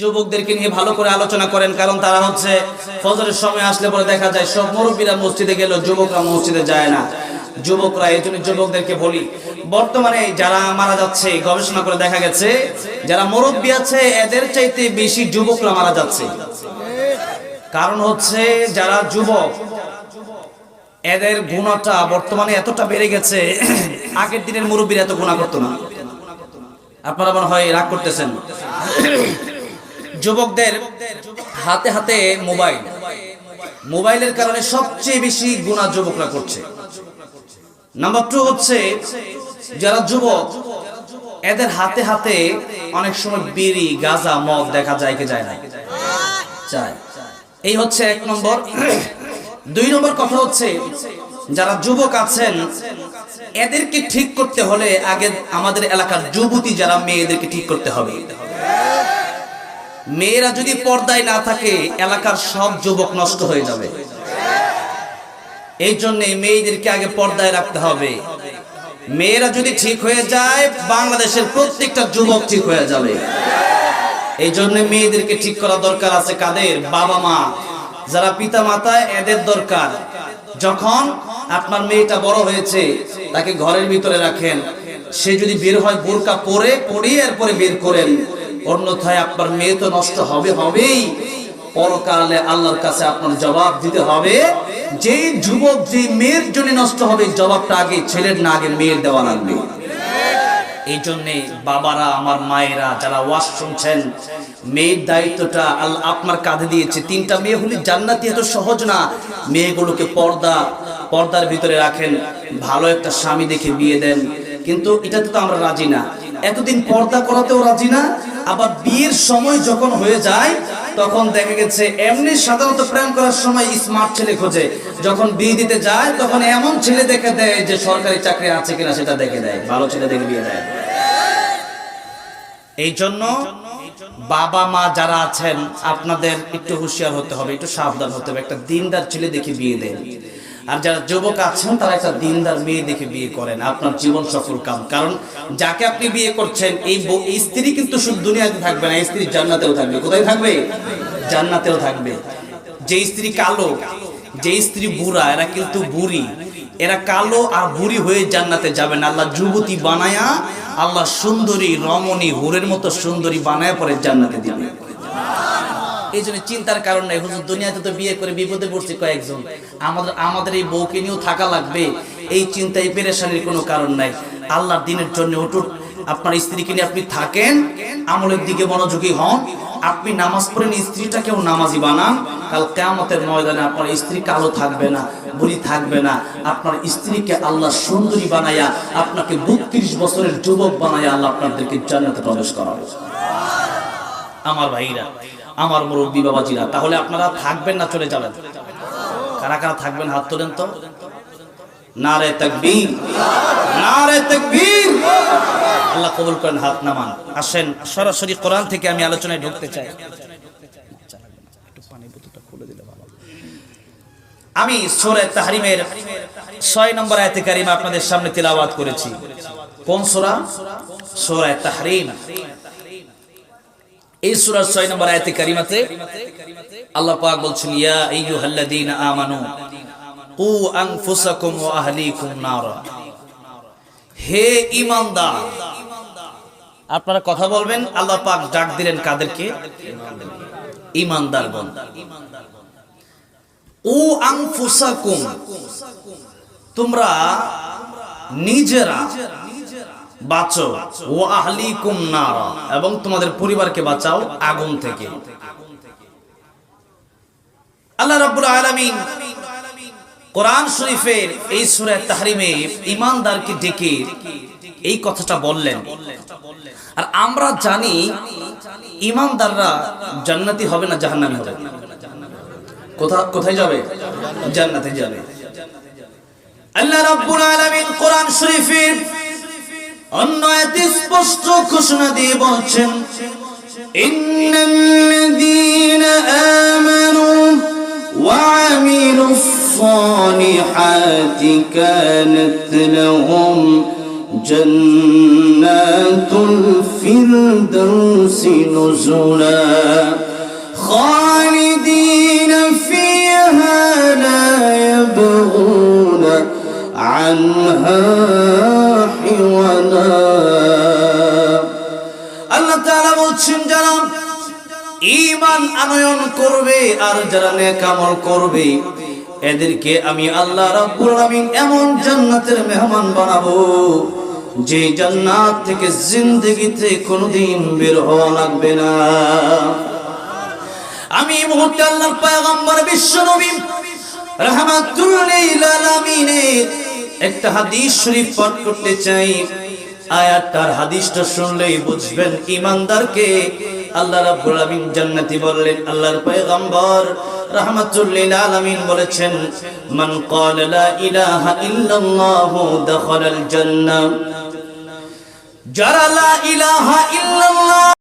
যুবকদেরকে নিয়ে ভালো করে আলোচনা করেন, কারণ তারা হচ্ছে ফজরের সময় আসলে পরে দেখা যায় সব মুরব্বীরা মসজিদে গেল যুবকরা মসজিদে যায় না। যুবকরা, এই জন্য যুবকদেরকে বলি, বর্তমানে যারা মারা যাচ্ছে, গবেষণা করে দেখা গেছে, যারা মুরব্বী আছে, এদের চাইতে বেশি যুবকরা মারা যাচ্ছে। কারণ হচ্ছে যারা যুবক, এদের গুণাটা বর্তমানে এতটা বেড়ে গেছে, আগের দিনের মুরব্বীরা এত গুণা করতো না। আপনারা মনে হয় রাগ করতেছেন। যুবকদের হাতে হাতে মোবাইল। মোবাইলের কারণে সবচেয়ে বেশি গুণা যুবকরা করছে। নাম্বার টু হচ্ছে যারা যুবক, এদের হাতে হাতে অনেক সময় বিড়ি, গাঁজা, মদ দেখা যায় কি যায় না এই হচ্ছে এক নম্বর। দুই নম্বর কথা হচ্ছে যারা যুবক আছেন, এদেরকে ঠিক করতে হলে আগে আমাদের এলাকার যুবতী যারা মেয়েদেরকে ঠিক করতে হবে। মেয়েরা যদি পর্দায় না থাকে, এলাকার সব যুবক নষ্ট হয়ে যাবে। এই জন্য মেয়েদেরকে আগে পর্দায় রাখতে হবে। মেয়েরা যদি ঠিক হয়ে যায়, বাংলাদেশের প্রত্যেকটা যুবক ঠিক হয়ে যাবে। এই জন্য মেয়েদেরকে ঠিক করা দরকার আছে কাদের? বাবা মা। যারা পিতা মাতা এদের দরকার। যখন আপনার মেয়েটা বড় হয়েছে, তাকে ঘরের ভিতরে রাখেন। সে যদি বের হয় বোরকা পরে, পরিয়ে এরপরে বের করেন। অন্যথায় আপনার মেয়ে তো নষ্ট হবে, হবেই। পরকালে আল্লাহর কাছে আপনার জবাব দিতে হবে। যে যুবক যে মেয়ের জন্য নষ্ট হবে, জবাবটা আগে ছেলের না, আগে মেয়ের দেওয়া লাগবে। এই জন্যে বাবারা, আমার মায়েরা, যারা ওয়াজ শুনছেন, মেয়ের দায়িত্বটা আল্লাহ আপনার কাঁধে দিয়েছে। তিনটা মেয়ে হলে জান্নাতি এত সহজ না। মেয়েগুলোকে পর্দা, পর্দার ভিতরে রাখেন। ভালো একটা স্বামী দেখে বিয়ে দেন। কিন্তু এটাতে তো আমরা রাজি না। এতদিন পর্দা করাতেও রাজি না, আবার বিয়ের সময় যখন হয়ে যায়, তখন দেখা গেছে এমনি সাধারণত প্রেম করার সময় স্মার্ট ছেলে খোঁজে। যখন বিয়ে দিতে যায়, তখন এমন ছেলে দেখে দেয় যে সরকারি চাকরি আছে কিনা সেটা দেখে দেয়, ভালো ছেলে দেখে বিয়ে দেয়। এই জন্য বাবা মা যারা আছেন, আপনাদের একটু হুঁশিয়ার হতে হবে, একটু সাবধান হতে হবে। একটা দিনদার ছেলে দেখে বিয়ে দেন। আর যারা যুবক আছেন, তারা একটা দিনদার মেয়ে দেখে বিয়ে করেন, আপনার জীবন সফল কাম। কারণ যাকে আপনি বিয়ে করছেন, এই স্ত্রী কিন্তু শুধু দুনিয়াতে থাকবে না স্ত্রী জান্নাতেও থাকবে। কোথায় থাকবে? জান্নাতেও থাকবে। যে স্ত্রী কালো, যে স্ত্রী বুড়া, এরা কিন্তু বুড়ি। এরা কালো আর বুড়ি হয়ে জান্নাতে যাবেন আল্লাহ যুবতী বানায়া, আল্লাহ সুন্দরী, রমণী, হুরের মতো সুন্দরী বানায় পরে জান্নাতে দিবে। এই জন্য চিন্তার কারণ নাই। হুজুর, দুনিয়াতে তো বিয়ে করে বিপদে পড়ছে কয়েকজন। আমাদের আমাদের এই বউকে নিয়েও থাকা লাগবে। এই চিন্তায় পেরেশানির কোনো কারণ নাই। আল্লাহর দিনের জন্য অটুট আপনার স্ত্রীকে নিয়ে আপনি থাকেন, আমলের দিকে মনোযোগী হন। আপনি নামাজ পড়েন, স্ত্রীটাকেও নামাজি বানান। কাল কেয়ামতের ময়দানে আপনার স্ত্রী কালো থাকবে না, বুড়ি থাকবে না। আপনার স্ত্রীকে আল্লাহ সুন্দরী বানায়া, আপনাকে বত্রিশ বছরের যুবক বানায়া আল্লাহ আপনাদেরকে জান্নাতে প্রবেশ করাবে। আমার ভাইরা আমার মুরব্বী বাবাজিরা, তাহলে আপনারা থাকবেন না, চলে যাবেন। কারা কারা থাকবেন, হাত তোলেন তো। নারে তাকবীর নারে তাকবীর। আল্লাহ কবুল করেন, হাত নামান। আসেন, সরাসরি কোরআন থেকে আমি আলোচনায় ঢুকতে চাই। আমি সূরা তাহরিমের 6 নম্বর আয়াতে কারিমা আপনাদের সামনে তেলাওয়াত করেছি। কোন সূরা? সূরা তাহরিম। এই সূরার 6 নম্বর আয়াতে কারিমাতে আল্লাহ পাক বলছেন, ইয়া আইয়ুহাল্লাযীনা আমানু, কু আনফুসাকুম ওয়া আহলিকুম নারা। হে ঈমানদার, আপনারা কথা বলবেন, আল্লাহ পাক ডাক দিলেন কাদেরকে? ঈমানদারগণ ও আনফুসাকুম, তোমরা নিজেরা বাঁচো। ও আহলিকুম নারা। এবং তোমাদের পরিবারকে বাঁচাও আগুন থেকে। আল্লাহ রাব্বুল আলামিন কোরআন শরীফের এই সূরা তাহরিমে ঈমানদারকে ডেকে এই কথাটা বললেন। আর আমরা জানি ঈমানদাররা জান্নাতি হবে না জাহান্নামী হবে। কোথা কোথায় যাবে? জান্নাতে যাবে। আল্লাহ রাব্বুল আলামিন কোরআন শরীফের অন্য আয়াতে স্পষ্ট ঘোষণা দিয়ে বলছেন ইন্নাল্লাযীনা আমানু ওয়া আমিলুস সালিহাতি কানাত লাহুম জান্নাতুল الفردوس نزلا خالدين বলছেন যারা ঈমান আনয়ন করবে আর যারা নেক আমল করবে, এদেরকে আমি আল্লাহ রাব্বুল আলামিন এমন জান্নাতের মেহমান বানাবো, যে জান্নাত থেকে জিন্দেগিতে কোনোদিন বের হওয়া লাগবে না। আমি মুহূর্তে আল্লাহর পয়গম্বর বিশ্ব নবী রাহমাতুল লিল আলামিনের একটা হাদিস শরীফ পাঠ করতে চাই। আয়াতটার হাদিসটা শুনলেই বুঝবেন ইমানদারকে আল্লাহ রাব্বুল আলামিন জান্নাতি বললেন, আল্লাহর পয়গম্বর রাহমাতুল লিল আলামিন বলেছেন, মান ক্বালা লা ইলাহা ইল্লাল্লাহ দাখালাল জান্নাহ। যারা লা ইলাহা ইল্লাল্লাহ